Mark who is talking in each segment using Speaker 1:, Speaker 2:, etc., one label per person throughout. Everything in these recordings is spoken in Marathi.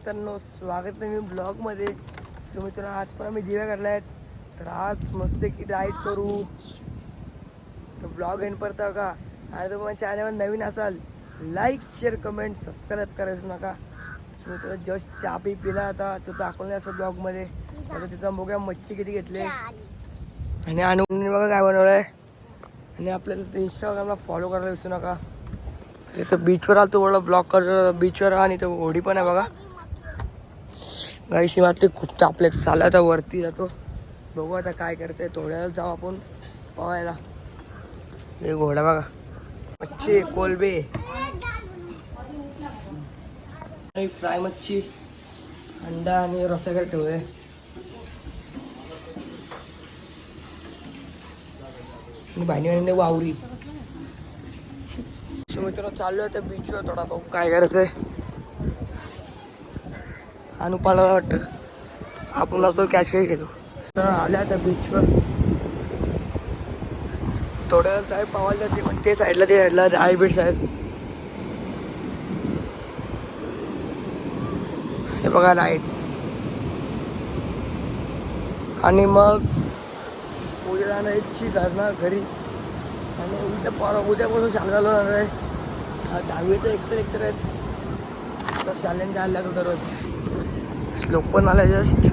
Speaker 1: मित्रांनो स्वागत आहे मी ब्लॉगमध्ये. सो मित्रांनो आज पण आम्ही दिव्या काढल्या आहेत. तर आज मस्त की राईड करू. तर ब्लॉग एंड परत का आणि तुम्ही चॅनलवर नवीन असाल लाईक शेअर कमेंट सबस्क्राईब करायचं नका. सो मित्रांनो जस्ट चहा पी पिला आता. तो दाखवला असं ब्लॉगमध्ये आता तिथं बघूया मच्छी किती घेतली. आणि आणून बघा काय बनवलं आहे आणि आपल्याला इंस्टाग्रामला फॉलो करायला विसरू नका. इथं बीचवर आलतो बोलला ब्लॉक कर बीचवर आणि. तो होडी पण आहे बघा. गाईशी शिमातली खूप तापले चालला आता वरती जातो. बघू आता काय करते थोड्या जाऊ आपण पवायला हे घोडा बघा. मच्छी कोलबे. फ्राय मच्छी अंडा आणि रसागर ठेवले आणि भाईने वावरी. मित्र मित्रांनो चाललो आहे त्या बीचवर थोडा बघू काय करायचंय. अनुपाला वाटतं. आपण असं कॅश काही गेलो तर आल्या त्या बीचवर थोड्या वेळ काय पावायला जाते पण ते साईडला ते साईडला आय बीच आहेत हे बघा लाइट आणि मग उद्या जाण्याची धरणार घरी. आणि उद्या परवा उद्यापासून शाळेला जाणार आहे. हा दहावीचं एक्स्ट्रा लेक्चर आहेत. तर शाळेने आल्या लागलं दररोज. श्लोक पण आला जस्ट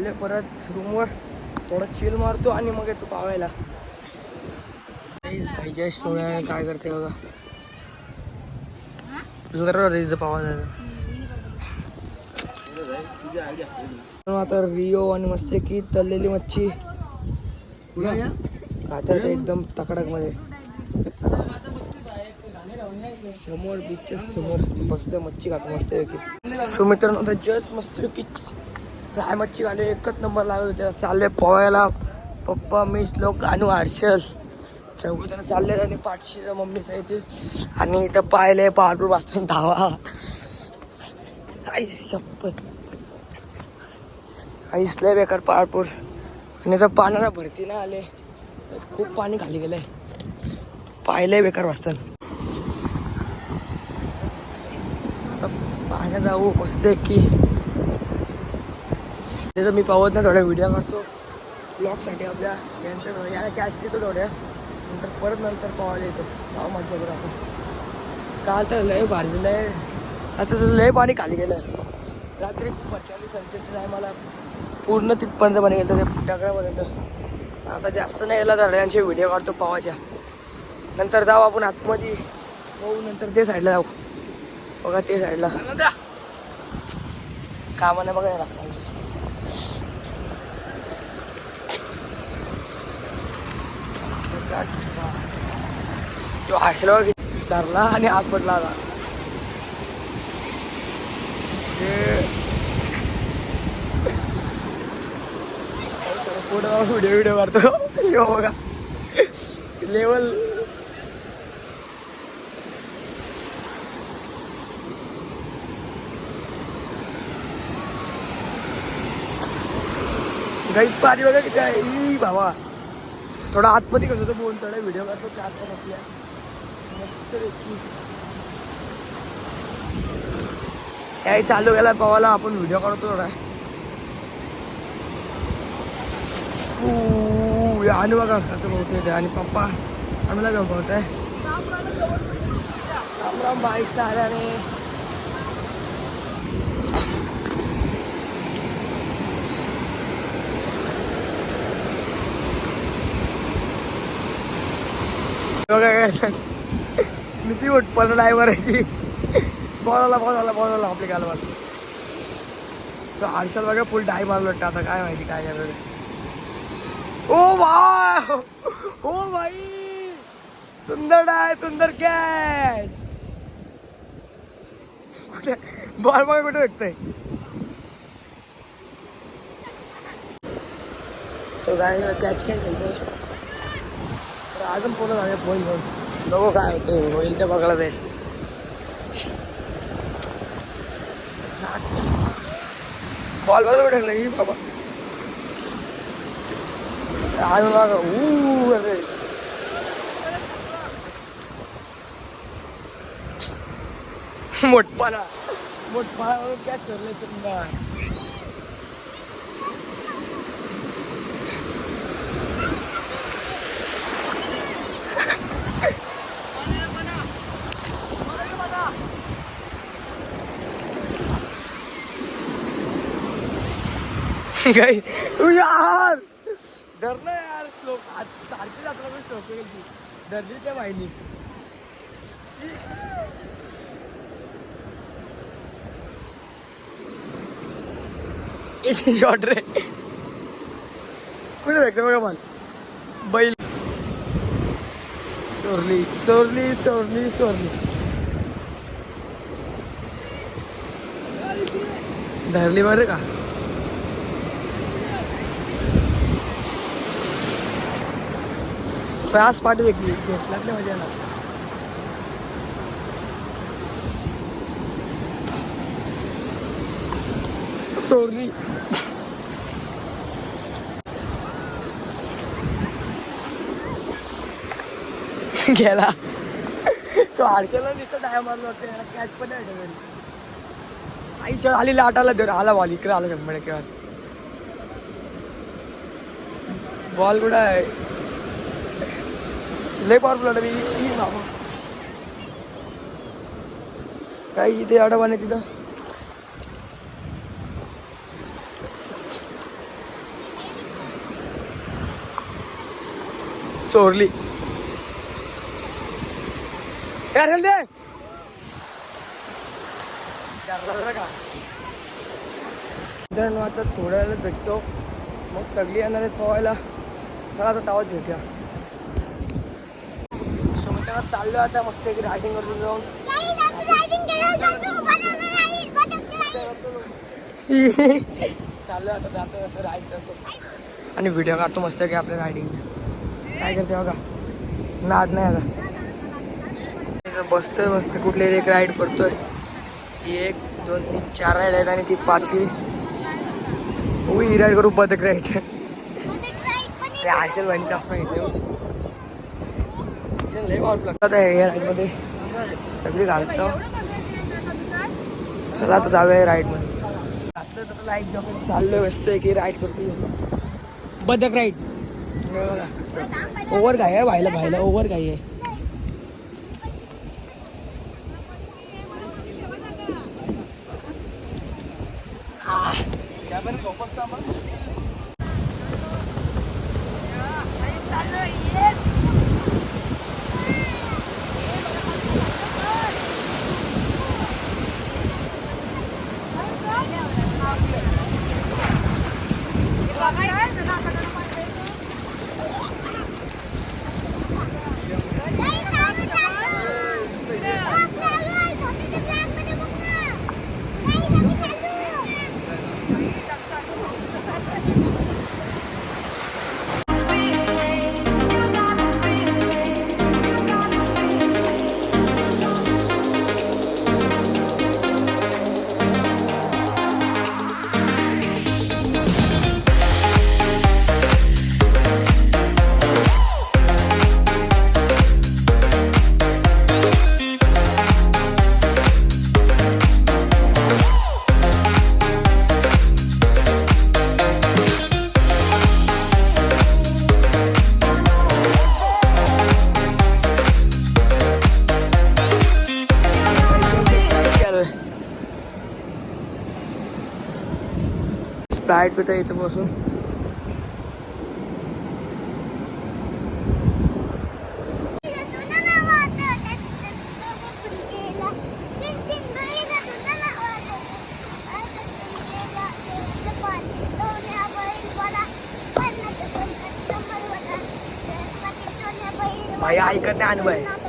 Speaker 1: चालले परत रूमवर थोडं चिल मारतो आणि मग येतो पावायला काय करते बघा. पावा जायचं आता रिओ आणि मस्त की तळलेली मच्छी खातात एकदम तकडकमध्ये समोर बीचच्या समोर मस्त मच्छी खातो मस्त आता जस्ट मस्त पैकी मच्छी गाणे एकच नंबर लागत होते. चालले पोहायला. पप्पा मी लोक आणि हर्षल. चौघजण चालले आणि पाठशी मम्मी येतील आणि इथं पाहिले पहाडपूर वाजता धावा. आई शपथ. काहीच लय बेकार पहाडपूर आणि तर पाण्याला भरती नाही आले खूप पाणी खाली गेलंय. पाहिलंय बेकार वाजता आता पाण्यात जाऊ असते की. ते तिथं मी पावत ना थोड्या व्हिडिओ काढतो. ब्लॉगसाठी आपल्या यांच्या या कॅश देतो थोड्या नंतर परत नंतर पावायला येतो. पाव मजा करू आपण. काल तर लय भारी लय आता तर लय पाणी खाली गेलं रात्री पचाली सनसेट टायमाला पूर्ण तिथपर्यंत पाणी गेलं ते डगरापर्यंत आता जास्त नाही गेला धड्यांचे व्हिडिओ काढतो पावाच्या. नंतर जाऊ आपण आतमध्ये. पाहू नंतर ते साईडला जाऊ. बघा ते साईडला कामाने बघा याला तो हसला धरला आणि आत पडला आला पुढं व्हिडिओ व्हिडिओ मारतो. यो बघा. लेवल गाईस पाणी बघा किती आहे. बाबा. थोडा आतमध्ये करतो तो बोलतो थोडा व्हिडिओ करतो चार पण आपल्या मस्त रेखी काय चालू गेला पवाला? आपण व्हिडिओ काढतो थोडा. आणि बघा कसं बोलतोय ते. आणि पप्पा आम्हाला घेऊन बोलत आहे राम राम बाईक आणि बघा. काय किती उत्पन्न ड्रायव्हरची बॉलाला बॉलाला बॉलाला आपली काल तो हर्षल बघा फुल डाय मारलो वाटतं. आता काय माहिती काय करणार ओ वा ओ भाई सुंदर डाय सुंदर कॅच कुठे? बॉल बघा कुठे भेटतंय. सो गाय कॅच काय करतो अजून पूर्ण झाले फोन घेऊन बघू काय होते होईल ते बघायला जाईल. बॉल बघा कुठे नाही बाबा. आज मला ऊ अरे. मोठपाला. मोठपाला काय चरले सुंदर. उ यार। डरलं यार लोक आज सारखी जातो मी स्ट्रोक गेली डरली त्या वाहिनी। शॉट रे। कुठे भेटतं बघा मला? बैल। चोरली चोरली चोरली चोरली। धरली बरं का? फास्ट पाठी घेतली घेतलात नाही मजा येणार. सोडली. गेला. तो आरशाला दिसत टाय मारलो होते कॅच पण नाही घरी आईच्या आली लाटाला धर आला बॉल इकडे आला शंभर टक्के. बॉल कुठं आहे? लय पॉवरफुल आहे मी बाबा. काय इथे अडवाने तिथं? चोरली यार चल दे. मित्रांनो आता थोड्या वेळात भेटतो. मग सगळी येणार आहेत पोहायला. चला आता तावाच भेटूया. मित्रांनो चाललो आता मस्त एक रायडिंग करतो जाऊन. चाललो आता जातो असं राईड करतो. आणि व्हिडिओ काढतो मस्त की आपल्या रायडिंग काय करते बघा. नाद नाही आता. असं बसतोय मस्त कुठली एक राईड करतोय. ही एक दोन तीन चार राईड आहेत आणि ती पाचवी हो ही राईड करू बदक राईड ते आयसेल वाईन चष्मा घेतले लय वाट लागतात या राईडमध्ये सगळी घालतो. चला आता जाऊया राईडमध्ये. घातलं तर राईड जॉकेट चाललोय मस्त की राईड करतो बदक राईड. ओव्हर काय आहे व्हायला व्हायला ओव्हर काय आहे. स्प्राईट पिता इथं बसून भाई ऐकत नाही अनुभव आहे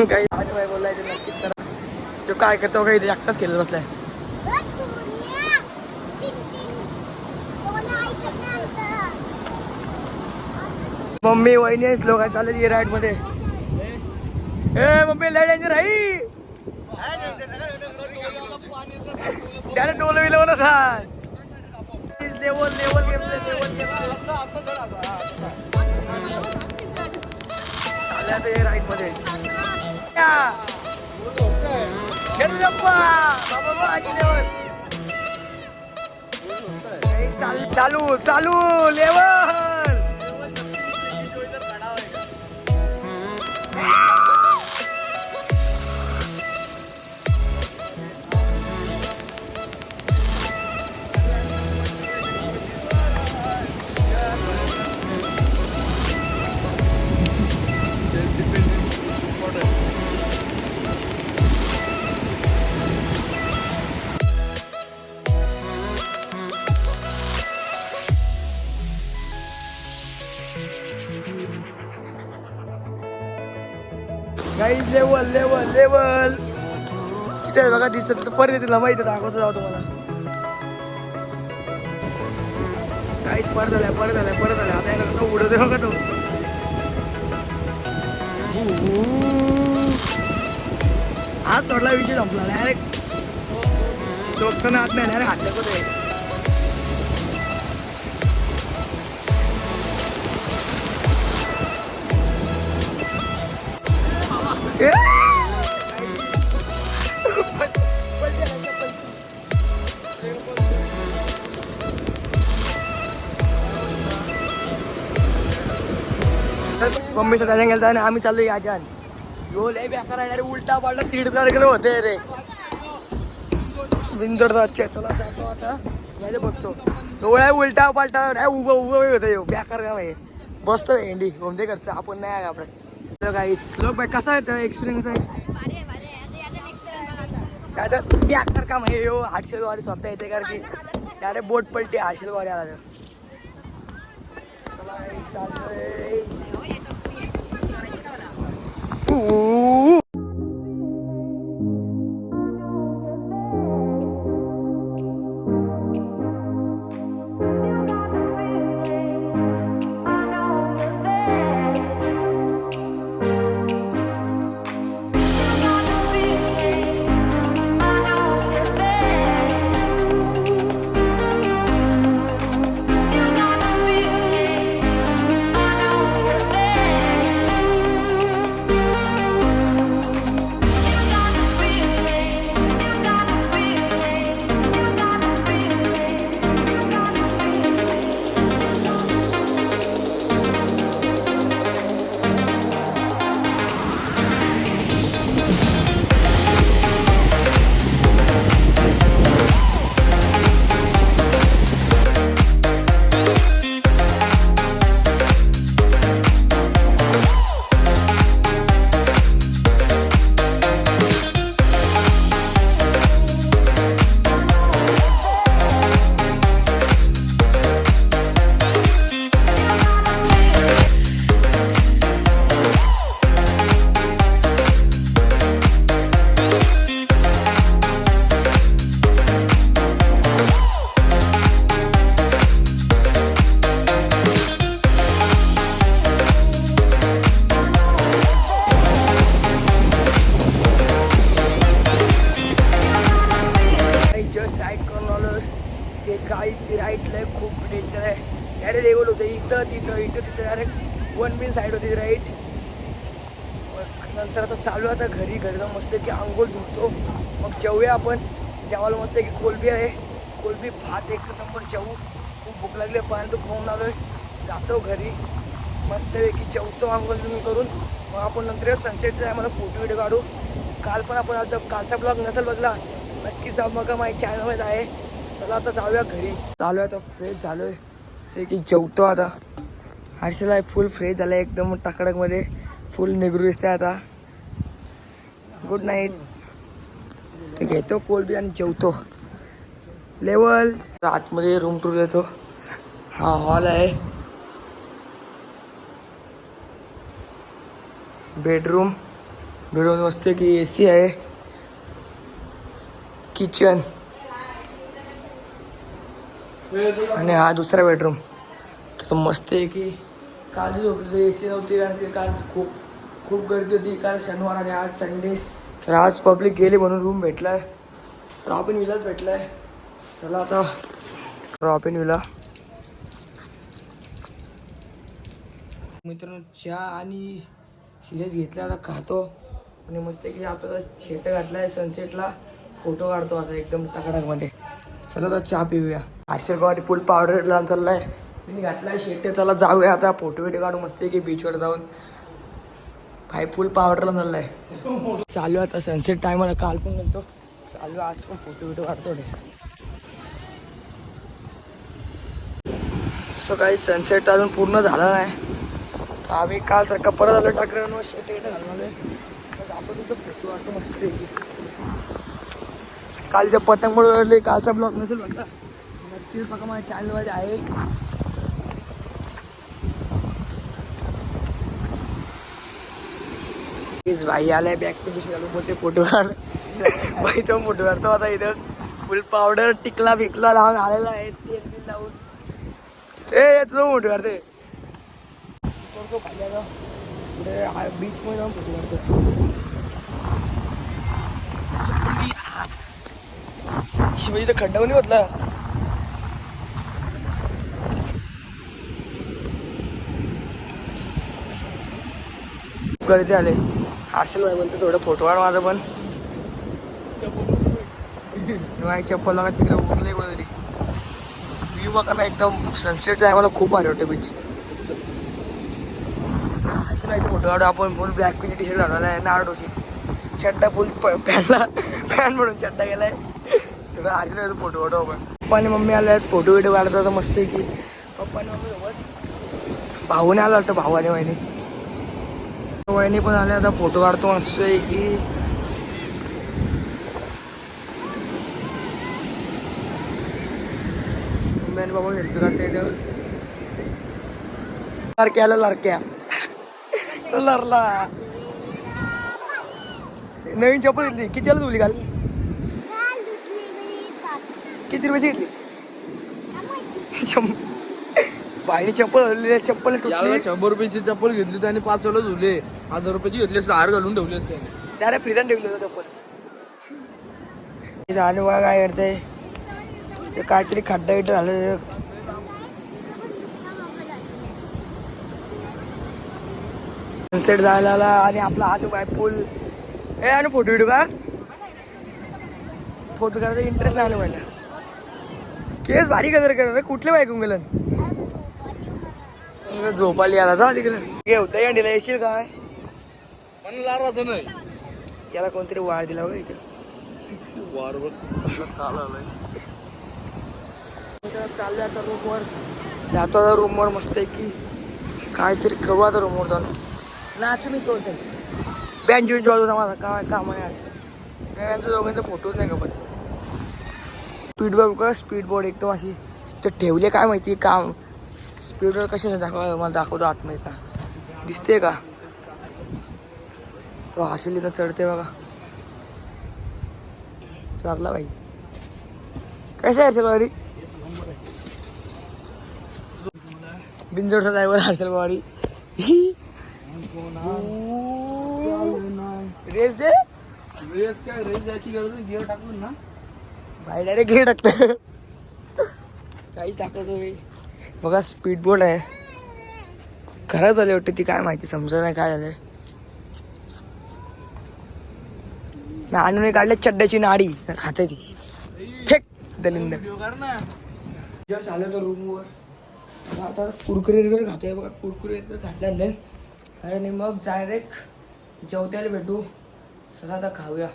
Speaker 1: काही अनुभव बोलायचं नक्कीच करा तो काय करतो काही एकटाच खेळत बसलाय. मम्मी वहिनी आहेस लोक चालत ये राईडमध्ये. ए मम्मी लय डेंजर आहे. त्याला टोल विलो ना लेवल लेवल गेम चालल्या ते राईडमध्ये. या. चालू चालू लेवल दिसत तर परत तिला माहिती दाखवतो जाऊ तुम्हाला. काहीच परत आलाय परत आलाय परत आलाय आता याला उडत आहे बघा तो. आज सोडला विषय संपला डायरेक्ट डोकं हात नाही डायरेक्ट हात दाखवतोय. मम्मीचा त्याच्या गेलं आणि आम्ही चाललो याच्यान यो लय बेकार आहे रे उलटा पालटा तीडकडे होते रे. बिंदोडचा अच्छे चला जातो आता. बसतो. डोळ्या उलटा पालटा नाही उभं उभं होतं येऊ बेकार काम आहे. बसतो एंडी. होमदे करचा आपण नाही आपण काही स्लो बाय कसा आहे एक्सपिरियन्स आहे? काय बेकार काम आहे यो. आठशे वाडी स्वतः येते कारण की अरे बोट पलटी आठशे गाडी आला चला कोलबी भात एक नंबर जेवू खूप भूक लागली पण तो पाहून आलोय. जातो घरी. मस्तपैकी जेवतो आंघोळ बिंघोळ करून. मग आपण नंतर सनसेटचा आहे मला फोटो व्हिडिओ काढू. काल पण आपण आता कालचा ब्लॉग नसेल बघला. नक्की जाऊ बघा माझ्या चॅनलमध्ये आहे. चला आता जाऊया घरी. चालू आहे आता फ्रेश झालोय. ते की जेवतो आता. हर्षला फुल फ्रेश झालं एकदम टाकडकमध्ये फुल निगरू दिसते आता. गुड नाईट ते घेतो कोल्ड बी आणि जेवतो लेवल. आतमध्ये रूम टूर येतो हा हॉल आहे. बेडरूम बेडरूम मस्त की ए सी आहे. किचन आणि हा दुसरा बेडरूम तर मस्त आहे की काल झोपले ए सी नव्हती कारण की काल खूप खूप गर्दी होती. काल शनिवार आणि आज संडे तर आज पब्लिक गेली म्हणून रूम भेटलाय. रॉबिन विलाच भेटला आहे चला आता रॉबिन विला मित्रांनो चहा आणि सिरियस घेतला आता खातो. आणि मस्त की आता शेट घातलाय सनसेटला फोटो काढतो आता एकदम टकाटकमध्ये. चला आता चहा पिऊया. हर्षल गवारी फुल पावडर लावून चाललाय. मी घातलाय शेट चला जाऊया आता. फोटो बिटो काढू मस्त की बीचवर जाऊन. भाई फुल पावडरला चाललाय. चालू आता सनसेट टायमाला काल पण गेलतो. चालू आज पण फोटो बिटो काढतो सो काही सनसेट अजून पूर्ण झाला नाही. तर आम्ही काल तर परत आलं टाकलं शेट इकडे घालून आलोय. आपण तिथं फोटो वाटतो मस्त काल त्या पतंग उडवले कालचा ब्लॉग नसेल बघा नक्कीच बघा माझ्या चॅनलमध्ये आहे. भाई आलाय बॅग पे घालून बोलते फोटो भाई तो फोटो काढतो आता इथं फुल पावडर टिकला बिकला लावून आलेला आहे. तेल बिल लावून. ते याचं फोटो काढते तर तो खाली आता. पुढे बीच मध्ये जाऊन फोटो काढतो. शिवाजी तर खड्डा पण होतला गर्दी आले. हर्षल भाई बोलतो थोडं फोटो काढ माझा पण. माझी चप्पल लागा तिकडे उरले वगैरे व्ह्यू बघा ना एकदम सनसेट आहे मला खूप भारी वाटतं बीच हर्षल भाईचा फोटो काढू. आपण फुल ब्लॅक पिची टी शर्ट घालवला आहे नारडोची चड्डा फुल पॅन्टला पॅन्ट म्हणून चड्डा गेलाय थोडं आज नाही फोटो काढू आपण. पप्पा आणि मम्मी आले आहेत फोटो व्हिडिओ काढत होता मस्त की पप्पा आणि मम्मी सोबत. भाऊने आला होता भावाने आणि वहिनी. वहिनी पण आल्या आता फोटो काढतो मस्त आहे की मॅन बाबा हेल्थ काढते इथं. लारक्याला लारक्या. लरला. नवीन चप्पल घेतली. कितीला तुली काल? किती रुपयाची घेतली? बाईने चप्पल चप्पल
Speaker 2: याला शंभर रुपयाची चप्पल घेतली त्याने पाच वेळा धुले हजार रुपयाची घेतली असते हार घालून ठेवली असते.
Speaker 1: डायरेक्ट फ्रीजन ठेवलं होतं चप्पल. झालं बघा काय करते? ते काहीतरी खड्डा बिड्डा झालं सनसेट जायला आला आणि आपला हात बाय फुल ए आणि फोटो बिटो का फोटो करायचा इंटरेस्ट नाही आला मला केस भारी कदर कर रे कुठले बायकून गेलं झोपाली आला जा तिकडे घेवता अंडीला येशील काय
Speaker 2: पण लाराचं नाही
Speaker 1: याला कोणतरी वाळ दिला बघ इथे
Speaker 2: वार बघ काल आलाय
Speaker 1: चाललोय आता रूमवर जातो आता रूमवर मस्त आहे की काहीतरी करू आता रूमवर जाणं नाचू मी तो बँच बिंच वाजवता माझा. काय काम आहे आज? यांचं दोघांचा फोटोच नाही का पण? स्पीड बोर्ड का स्पीड बोर्ड एकदम अशी. ते ठेवले काय माहिती काम? स्पीडवर कसे दाखवा मला दाखवतो आतमध्ये का? दिसते का? तो हर्षलीनं चढते बघा. चालला बाई. कसं आहे सगळं वारी बिंजोडचा ड्रायव्हर हर्षल वारी रेस दे.
Speaker 2: रेस काय रेस जायची गरज नाही गिअर टाकून ना.
Speaker 1: बाई डायरेक्ट घे टाकतं काहीच मी बघा स्पीड बोर्ड आहे. खरंच झाले वाटतं ती काय माहिती समजत नाही काय झालंय. नाणूने काढले चड्ड्याची नाडी. खाते ती. फेक दलिंद आलो तर रूमवर आता कुरकुरे वगैरे खातोय. बघा कुरकुरे घातल्या नाही आणि मग डायरेक्ट जेवत्याला भेटू. चला आता खाऊया.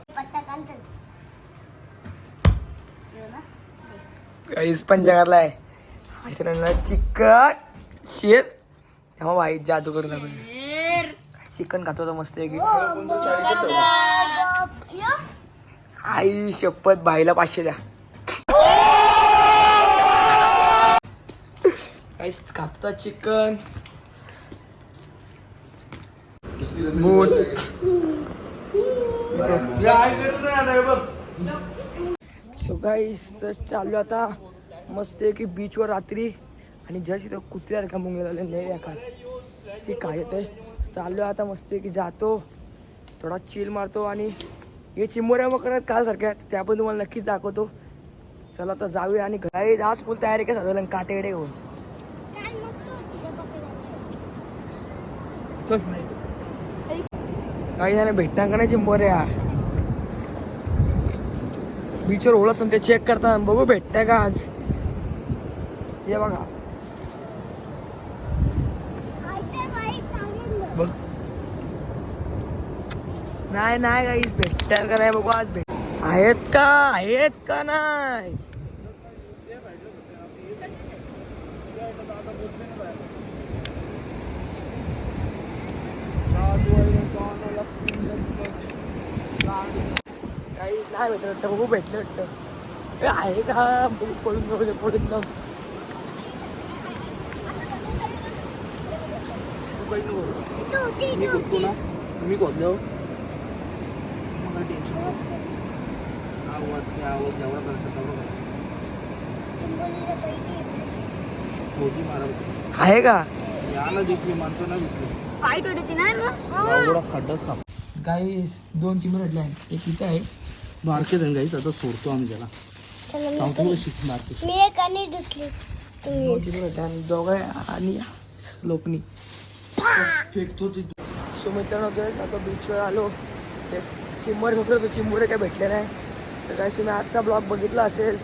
Speaker 1: काहीच पण जगाला आहे. आश्रमला चिकन शेर. तेव्हा वाईट जादू करून आपण चिकन खातो तर मस्त आहे. की आई शपथ बाईला पाचशे द्या. काहीच खातो चिकन बोल सो गाईस चाललो आता मस्त आहे की बीचवर रात्री आणि जस्ट इथं कुत्र्यासारखा मुंगे झाले नाही एका ती काय येते चाललो आता मस्त आहे की जातो थोडा चिल मारतो आणि हे चिंबोऱ्या मग करत काल सारख्या आहेत त्या पण तुम्हाला नक्कीच दाखवतो चला तर जाऊया आणि घरी आज फुल तयारी काय झालं काटेकडे घेऊन काही नाही भेटता का नाही चिंबोऱ्या? बीचवर ओळख ते चेक करता बघू भेटतंय का आज? हे बघा. बघ. नाही नाही काहीच भेटतात का नाही बघू आज? भेट आहेत का? आहेत का नाही? काहीच नाही भेटत वाटतं बघू भेटलं वाटतं आहे का? जाऊ दे पळून जाऊ.
Speaker 2: काही. मी मला टेन्शन. आवाज काय आवाज जेवढा करायचा तेवढा करायचा. होती मारा
Speaker 1: आहे का?
Speaker 2: याला दिसली मानतो ना दिसली.
Speaker 3: फाईट होती ना
Speaker 2: एवढा खड्डाच खा
Speaker 1: काही दोन चिमर भेटल्या एक इथं आहे.
Speaker 2: बारके जण गाईच आता सोडतो आम्ही त्याला. सांगतो
Speaker 3: मी एक आणि दुसरी.
Speaker 1: दोन चिमर भेटल्या आणि दोघं आणि लोकनी.
Speaker 2: फेकतो ते.
Speaker 1: सो मित्रांनो तो आता बीचवर आलो. ते चिंबर फक्त होतो चिंबोरे काय भेटले नाही. तर काय तुम्ही आजचा ब्लॉग बघितला असेल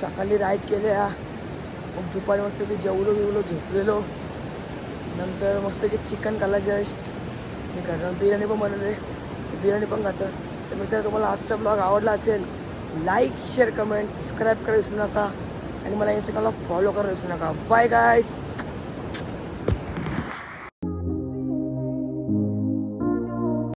Speaker 1: सकाळी राईड केल्या. मग दुपारी मस्त की जेवलो बिवलो झोपलेलो. नंतर मस्त की चिकन खाल्ला जस्ट आणि घरात बिर्याणी पण बनवले. बिर्याणी पण खातं. तर मित्र तुम्हाला आजचा ब्लॉग आवडला असेल लाईक शेअर कमेंट सबस्क्राईब करा विसरू नका. आणि मला इंस्टाग्रामला फॉलो करा विसरू नका. Bye guys